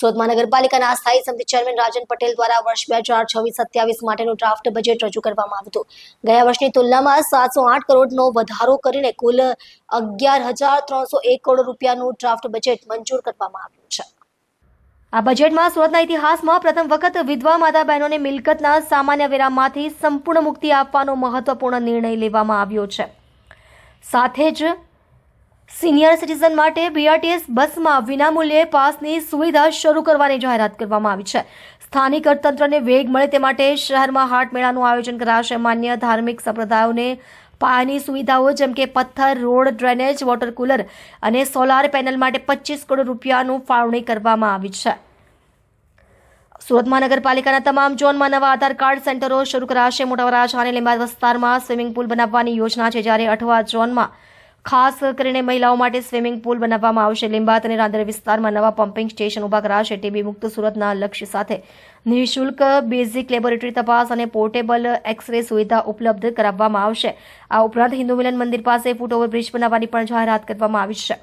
સુરત મહાનગરપાલિકાના સ્થાયી સમિતિ ચેરમેન રાજન પટેલ દ્વારા વર્ષ બે હજાર છવ્વીસ સત્યાવીસ માટેનું ડ્રાફ્ટ બજેટ રજૂ કરવામાં આવ્યું હતું. ગયા વર્ષની તુલનામાં સાતસો આઠ કરોડનો વધારો કરીને કુલ અગિયાર હજાર ત્રણસો એક કરોડ રૂપિયાનું ડ્રાફ્ટ બજેટ મંજૂર કરવામાં આવ્યું છે. આ બજેટમાં સુરતના ઇતિહાસમાં પ્રથમ વખત વિધવા માતા બહેનોને મિલકતના સામાન્ય વેરામાંથી સંપૂર્ણ મુક્તિ આપવાનો મહત્વપૂર્ણ નિર્ણય લેવામાં આવ્યો છે. સાથે જ સિનિયર સિટીઝન માટે બીઆરટીએસ બસમાં વિનામૂલ્યે પાસની સુવિધા શરૂ કરવાની જાહેરાત કરવામાં આવી છે. સ્થાનિક અર્થતંત્રને વેગ મળે તે માટે શહેરમાં હાટ મેળાનું આયોજન કરાશે. માન્ય ધાર્મિક સંપ્રદાયોને પાયાની સુવિધાઓ જેમ કે પથ્થર, રોડ, ડ્રેનેજ, વોટર કુલર અને સોલાર પેનલ માટે પચીસ કરોડ રૂપિયાનું ફાળવણી કરવામાં આવી છે. સુરત મહાનગરપાલિકાના તમામ ઝોનમાં નવા આધાર કાર્ડ સેન્ટરો શરૂ કરાશે. મોટા વરાછા અને લીંબાદ વિસ્તારમાં સ્વિમિંગ પુલ બનાવવાની યોજના છે. જ્યારે અઠવા ઝોનમાં ખાસ કરીને મહિલાઓ માટે સ્વિમિંગ પુલ બનાવવામાં આવશે. લીંબાત અને રાંદર વિસ્તારમાં નવા પમ્પિંગ સ્ટેશન ઊભા કરાશે. ટીબી મુક્ત સુરતના લક્ષ્ય સાથે નિઃશુલ્ક બેઝિક લેબોરેટરી તપાસ અને પોર્ટેબલ એક્સરે સુવિધા ઉપલબ્ધ કરાવવામાં આવશે. આ ઉપરાંત હિન્દુ મિલન મંદિર પાસે ફૂટ ઓવરબ્રિજ બનાવવાની પણ જાહેરાત કરવામાં આવી છે.